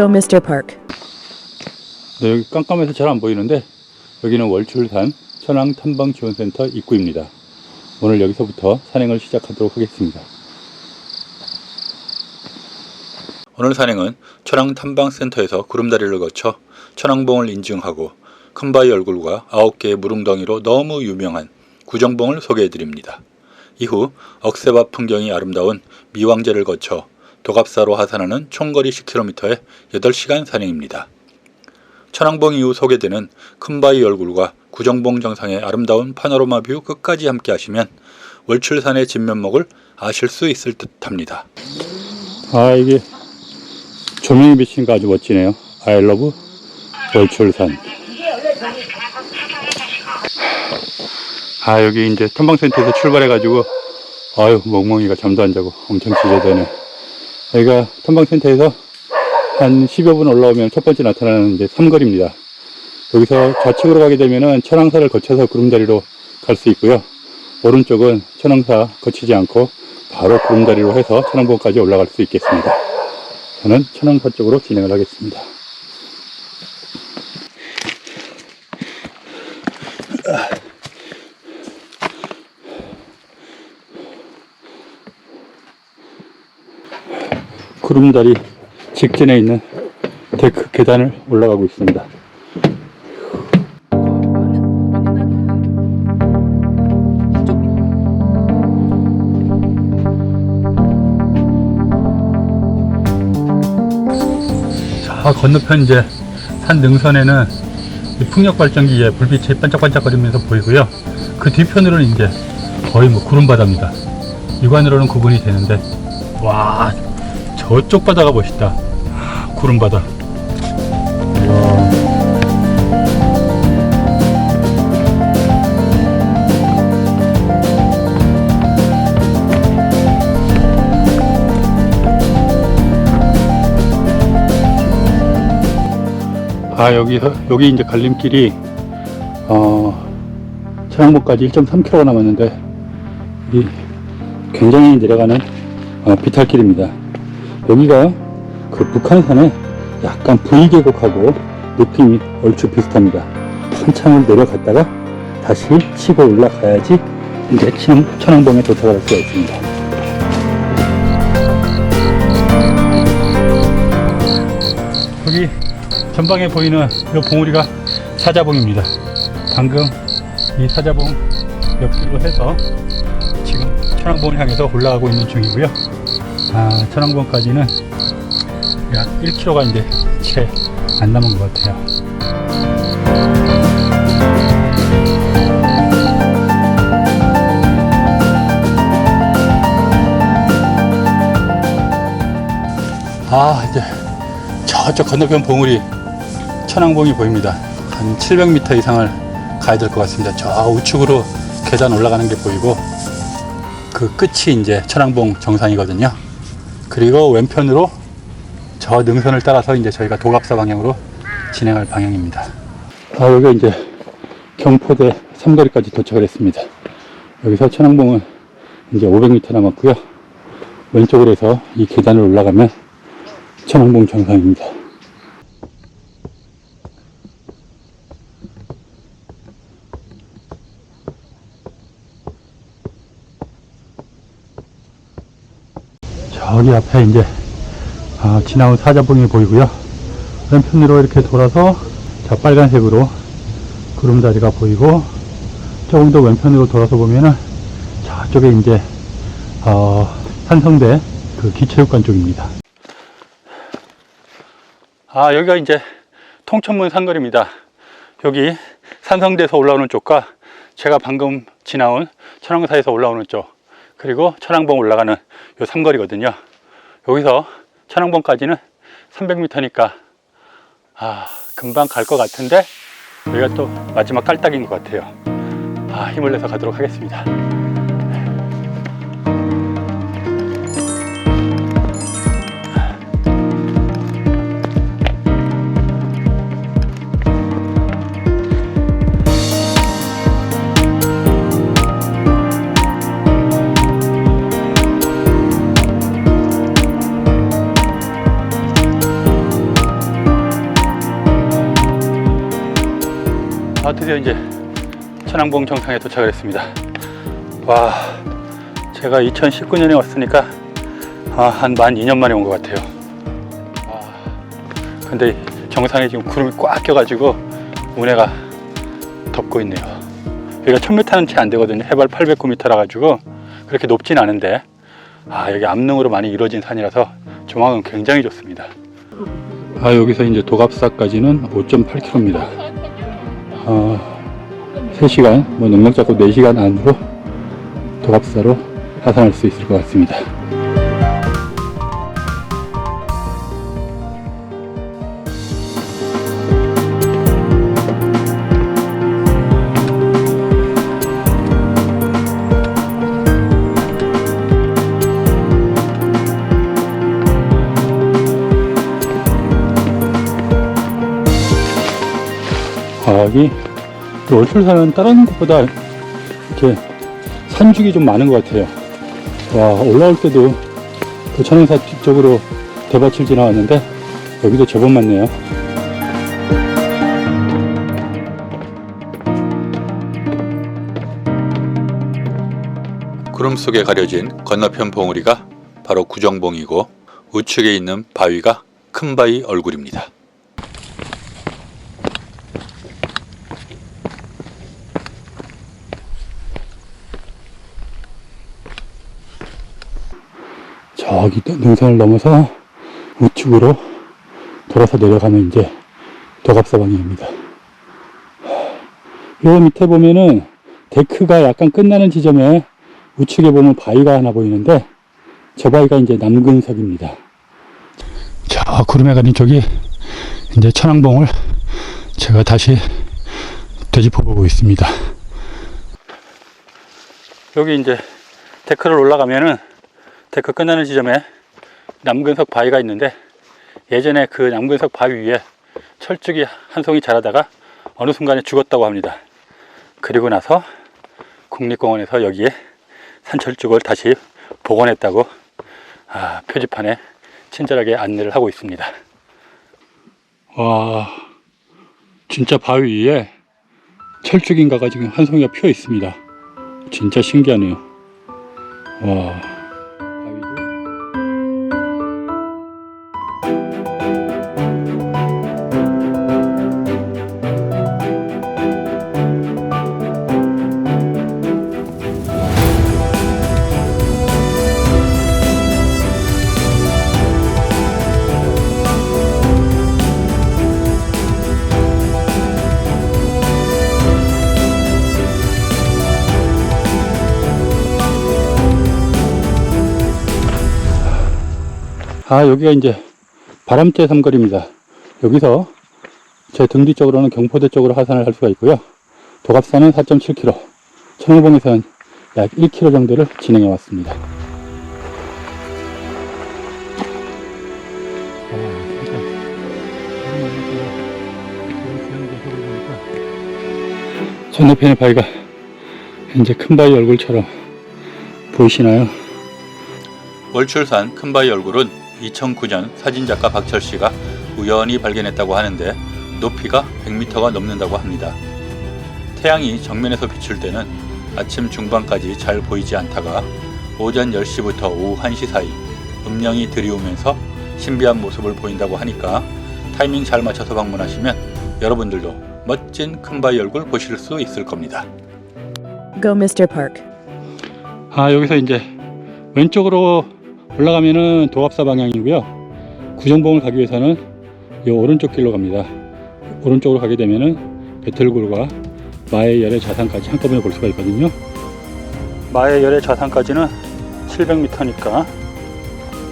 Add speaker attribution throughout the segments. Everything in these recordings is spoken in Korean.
Speaker 1: go, Mr. Park.
Speaker 2: 네, 여기 깜깜해서 잘 안 보이는데 여기는 월출산 천왕 탐방 지원센터 입구입니다. 오늘 여기서부터 산행을 시작하도록 하겠습니다. 오늘 산행은 천왕 탐방센터에서 구름다리를 거쳐 천왕봉을 인증하고 큰 바위 얼굴과 아홉 개의 무릉덩이로 너무 유명한 구정봉을 소개해 드립니다. 이후 억새밭 풍경이 아름다운 미왕제를 거쳐 도갑사로 하산하는 총거리 10km의 8시간 산행입니다. 천왕봉 이후 소개되는 큰 바위 얼굴과 구정봉 정상의 아름다운 파노라마 뷰 끝까지 함께 하시면 월출산의 진면목을 아실 수 있을 듯합니다. 아 이게 조명이 비치니까 아주 멋지네요. 아이러브 월출산. 아 여기 이제 탐방센터에서 출발해가지고 아유 멍멍이가 잠도 안 자고 엄청 기대되네. 여기가 탐방센터에서 한 10여 분 올라오면 첫 번째 나타나는 이제 삼거리입니다. 여기서 좌측으로 가게 되면은 천왕사를 거쳐서 구름다리로 갈 수 있고요. 오른쪽은 천왕사 거치지 않고 바로 구름다리로 해서 천왕봉까지 올라갈 수 있겠습니다. 저는 천왕사 쪽으로 진행을 하겠습니다. 구름다리 직전에 있는 데크 계단을 올라가고 있습니다. 자, 건너편 이제 산 능선에는 이 풍력 발전기에 불빛이 반짝반짝거리면서 보이고요. 그 뒤편으로는 이제 거의 뭐 구름바다입니다. 육안으로는 구분이 되는데, 와, 저쪽 바다가 멋있다. 구름바다. 아 여기서 여기 이제 갈림길이 어 천왕봉까지 1.3km가 남았는데 이 굉장히 내려가는 어, 비탈길입니다. 여기가 그 북한산에 약간 V계곡하고 높임이 얼추 비슷합니다. 한참을 내려갔다가 다시 치고 올라가야지 이제 천- 천왕봉에 도착할 수가 있습니다. 여기 전방에 보이는 이 봉우리가 사자봉입니다. 방금 이 사자봉 옆으로 해서 지금 천왕봉을 향해서 올라가고 있는 중이고요. 아, 천왕봉까지는 약 1km가 이제 채 안 남은 것 같아요. 아, 이제 저쪽 건너편 봉우리 천왕봉이 보입니다. 한 700m 이상을 가야 될 것 같습니다. 저 우측으로 계단 올라가는 게 보이고 그 끝이 이제 천왕봉 정상이거든요. 그리고 왼편으로 저 능선을 따라서 이제 저희가 도갑사 방향으로 진행할 방향입니다. 아, 여기 이제 경포대 삼거리까지 도착을 했습니다. 여기서 천왕봉은 이제 500m 남았고요. 왼쪽으로 해서 이 계단을 올라가면 천왕봉 정상입니다. 저기 앞에 이제 아, 지나온 사자봉이 보이고요. 왼편으로 이렇게 돌아서 자 빨간색으로 구름다리가 보이고 조금 더 왼편으로 돌아서 보면은 저쪽에 이제 어, 산성대 그 기체육관 쪽입니다. 아 여기가 이제 통천문 산거리입니다. 여기 산성대에서 올라오는 쪽과 제가 방금 지나온 천왕사에서 올라오는 쪽 그리고 천왕봉 올라가는 요 삼거리거든요. 여기서 천왕봉까지는 300m니까 아 금방 갈 것 같은데 여기가 또 마지막 깔딱인 것 같아요. 아 힘을 내서 가도록 하겠습니다. 드디어 이제 천왕봉 정상에 도착을 했습니다. 와, 제가 2019년에 왔으니까 아, 한만 2년 만에 온 것 같아요. 아, 근데 정상에 지금 구름이 꽉 껴가지고 운해가 덮고 있네요. 여기가 1000m는 채 안 되거든요. 해발 809m라 가지고 그렇게 높진 않은데 아, 여기 암릉으로 많이 이루어진 산이라서 조망은 굉장히 좋습니다. 아, 여기서 이제 도갑사까지는 5.8km입니다. 아, 3시간, 뭐 넉넉 잡고 4시간 안으로 도갑사로 하산할 수 있을 것 같습니다. 아, 여기 그 월출산은 다른 곳보다 이렇게 산죽이 좀 많은 것 같아요. 와, 올라올 때도 그 천연사 뒤쪽으로 대밭을 지나왔는데 여기도 제법 많네요. 구름 속에 가려진 건너편 봉우리가 바로 구정봉이고 우측에 있는 바위가 큰 바위 얼굴입니다. 저기 또 능선을 넘어서 우측으로 돌아서 내려가면 이제 도갑사 방향입니다. 요 밑에 보면은 데크가 약간 끝나는 지점에 우측에 보면 바위가 하나 보이는데 저 바위가 이제 남근석입니다. 자, 구름에 가린 쪽이 이제 천왕봉을 제가 다시 되짚어 보고 있습니다. 여기 이제 데크를 올라가면은 데크 끝나는 지점에 남근석 바위가 있는데 예전에 그 남근석 바위 위에 철쭉이 한 송이 자라다가 어느 순간에 죽었다고 합니다. 그리고 나서 국립공원에서 여기에 산철쭉을 다시 복원했다고 아, 표지판에 친절하게 안내를 하고 있습니다. 와, 진짜 바위 위에 철쭉인가가 지금 한 송이가 피어 있습니다. 진짜 신기하네요. 와. 아, 여기가 이제 바람째 삼거리입니다. 여기서 제 등 뒤쪽으로는 경포대 쪽으로 하산을 할 수가 있고요. 도갑산은 4.7km, 천호봉에서는 약 1km 정도를 진행해 왔습니다. 건너편의 바위가 이제 큰 바위 얼굴처럼 보이시나요? 월출산 큰 바위 얼굴은 2009년 사진작가 박철 씨가 우연히 발견했다고 하는데 높이가 100m가 넘는다고 합니다. 태양이 정면에서 비출 때는 아침 중반까지 잘 보이지 않다가 오전 10시부터 오후 1시 사이 음령이 들이오면서 신비한 모습을 보인다고 하니까 타이밍 잘 맞춰서 방문하시면 여러분들도 멋진 큰 바위 얼굴 보실 수 있을 겁니다.
Speaker 1: Go, Mr. Park.
Speaker 2: 아 여기서 이제 왼쪽으로 올라가면은 도합사 방향이고요. 구정봉을 가기 위해서는 이 오른쪽 길로 갑니다. 오른쪽으로 가게 되면은 배틀굴과 마의 열의 좌산까지 한꺼번에 볼 수가 있거든요. 마의 열의 좌산까지는 700m니까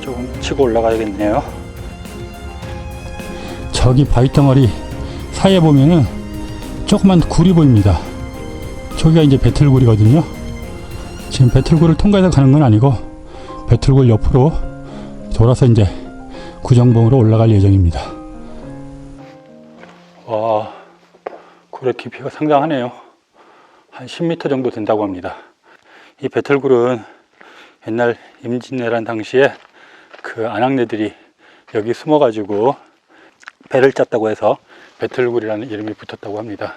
Speaker 2: 조금 치고 올라가야겠네요. 저기 바위 덩어리 사이에 보면은 조그만 굴이 보입니다. 저기가 이제 배틀굴이거든요. 지금 배틀굴을 통과해서 가는 건 아니고 배틀굴 옆으로 돌아서 이제 구정봉으로 올라갈 예정입니다. 와, 굴의 깊이가 상당하네요. 한 10m 정도 된다고 합니다. 이 배틀굴은 옛날 임진왜란 당시에 그 안악내들이 여기 숨어가지고 배를 짰다고 해서 배틀굴이라는 이름이 붙었다고 합니다.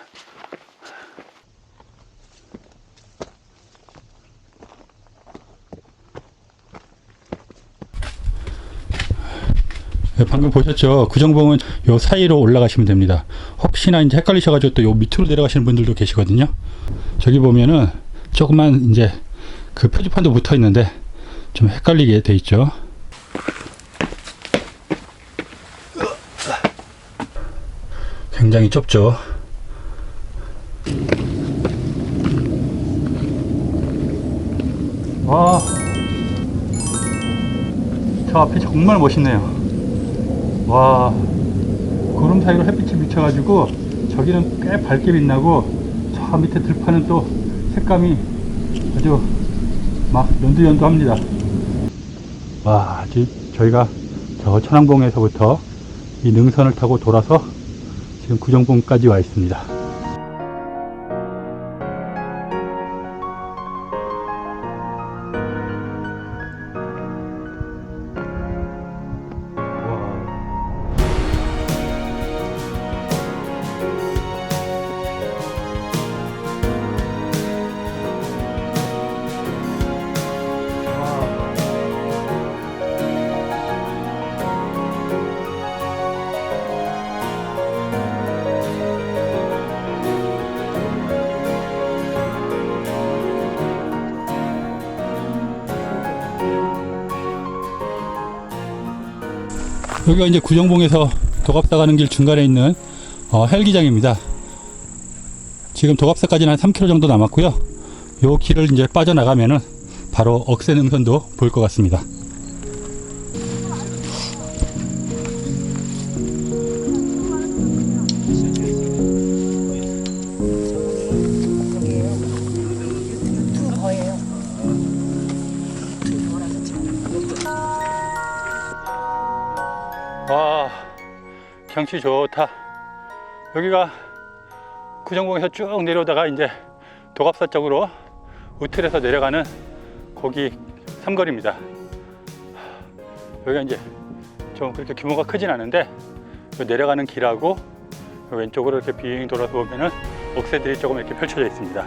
Speaker 2: 방금 보셨죠? 구정봉은 요 사이로 올라가시면 됩니다. 혹시나 이제 헷갈리셔가지고 또 요 밑으로 내려가시는 분들도 계시거든요. 저기 보면은 조그만 이제 그 표지판도 붙어 있는데 좀 헷갈리게 돼 있죠. 굉장히 좁죠. 와, 저 앞이 정말 멋있네요. 와, 구름 사이로 햇빛이 비쳐가지고 저기는 꽤 밝게 빛나고 저 밑에 들판은 또 색감이 아주 막 연두연두합니다. 와, 지금 저희가 저 천왕봉에서부터 이 능선을 타고 돌아서 지금 구정봉까지 와 있습니다. 여기가 이제 구정봉에서 도갑사 가는 길 중간에 있는 어, 헬기장입니다. 지금 도갑사까지는 한 3km 정도 남았고요. 요 길을 이제 빠져나가면은 바로 억새능선도 보일 것 같습니다. 경치 좋다. 여기가 구정봉에서 쭉 내려오다가 이제 도갑사 쪽으로 우틀에서 내려가는 거기 삼거리입니다. 여기가 이제 좀 그렇게 규모가 크진 않은데 요 내려가는 길하고 요 왼쪽으로 이렇게 빙 돌아서 보면은 억새들이 조금 이렇게 펼쳐져 있습니다.